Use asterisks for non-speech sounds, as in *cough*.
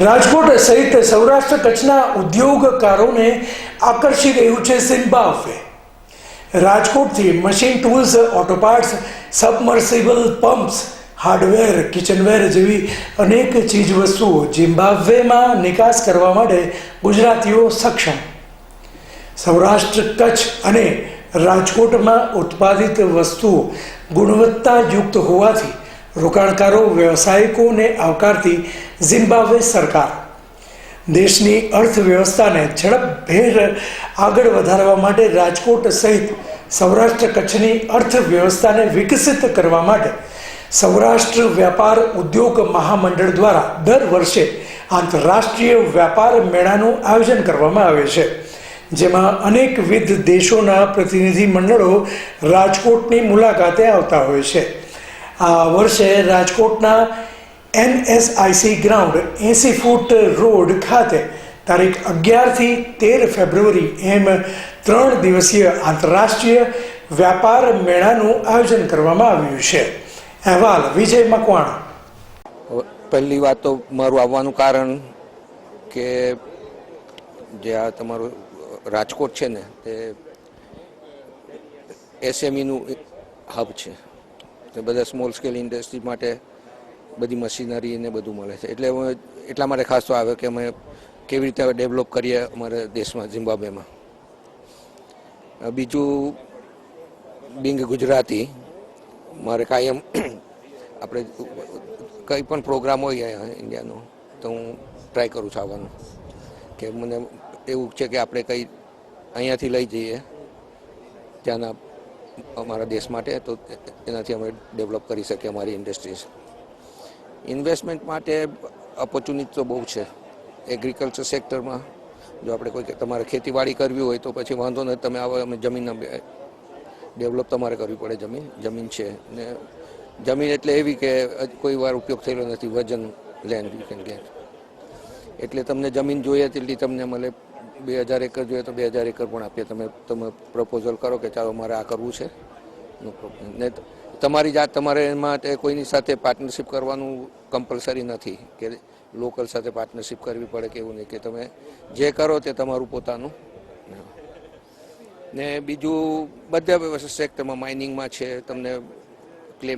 રાજકોટ સહિત સૌરાષ્ટ્ર કચ્છના ઉદ્યોગકારોને આકર્ષી રહ્યું છે સિમ્બાફે રાજકોટથી machine tools auto parts submersible pumps, hardware, kitchenware જેવી અનેક ચીજવસ્તુઓ ઝિમ્બાબ્વેમાં નિકાસ કરવા માટે ગુજરાતીઓ સક્ષમ. સૌરાષ્ટ્ર કચ્છ અને રાજકોટમાં ઉત્પાદિત વસ્તુઓ ગુણવત્તાયુક્ત હોવાથી રોકાણકારો, વ્યવસાયિકોને આવકારતી ઝિમ્બાબ્વે સરકાર. દેશની અર્થવ્યવસ્થાને ઝડપભેર આગળ વધારવા માટે રાજકોટ સહિત સૌરાષ્ટ્ર કચ્છની અર્થવ્યવસ્થાને વિકસિત કરવા માટે સૌરાષ્ટ્ર વ્યાપાર ઉદ્યોગ મહામંડળ દ્વારા દર વર્ષે આંતરરાષ્ટ્રીય વ્યાપાર મેળાનું આયોજન કરવામાં આવે છે, જેમાં અનેકવિધ દેશોના પ્રતિનિધિ મંડળો રાજકોટની મુલાકાતે આવતા હોય છે. આ વર્ષે રાજકોટના એનએસઆઈસી ગ્રાઉન્ડ એસી ફૂટ રોડ ખાતે તારીખ અગિયારથી તેર ફેબ્રુઆરી એમ ત્રણ દિવસીય આંતરરાષ્ટ્રીય વ્યાપાર મેળાનું આયોજન કરવામાં આવ્યું છે. અહેવાલ વિજય મકવાણા. પહેલી વાત તો મારું આવવાનું કારણ કે જે આ તમારું રાજકોટ છે ને તે એસએમઈનું હબ છે. તે બધા સ્મોલ સ્કેલ ઇન્ડસ્ટ્રી માટે બધી મશીનરી ને બધું મળે છે. એટલે અમે એટલા માટે ખાસ તો આવે કે અમે કેવી રીતે ડેવલપ કરીએ અમારા દેશમાં ઝિમ્બાબ્વેમાં બીજું બિંગ ગુજરાતી, મારે કાયમ *clears throat* આપણે કંઈ પણ પ્રોગ્રામ હોય ઇન્ડિયાનો તો હું ટ્રાય કરું છું આવવાનું. કે મને એવું છે કે આપણે કંઈ અહીંયાથી લઈ જઈએ, ત્યાંના અમારા દેશ માટે, તો એનાથી અમે ડેવલપ કરી શકીએ અમારી ઇન્ડસ્ટ્રીઝ ઇન્વેસ્ટમેન્ટ માટે ઓપોર્ચ્યુનિટી તો બહુ છે. એગ્રીકલ્ચર સેક્ટરમાં જો આપણે કોઈ તમારે ખેતીવાડી કરવી હોય, તો પછી વાંધો નથી તમે આવો, અમે જમીન ડેવલપ તમારે કરવી પડે જમીન. જમીન છે. ને જમીન એટલે એવી કે કોઈ વાર ઉપયોગ થયેલો નથી, વજન લેન્ડ યુ કેન ગેટ એટલે તમને જમીન જોઈએ તેટલી તમને મળે બે હજાર એકર જોઈએ તો બે હજાર એકર પણ આપીએ. તમે તમે પ્રપોઝલ કરો કે ચાલો મારે આ કરવું છે. નો તમારી જાત, તમારે એમાં કોઈની સાથે પાર્ટનરશિપ કરવાનું કમ્પલસરી નથી કે લોકલ સાથે પાર્ટનરશિપ કરવી પડે કે એવું નહીં. કે તમે જે કરો તે તમારું પોતાનું. ને બીજું, બધા સેક્ટરમાં માઇનિંગમાં છે. તમને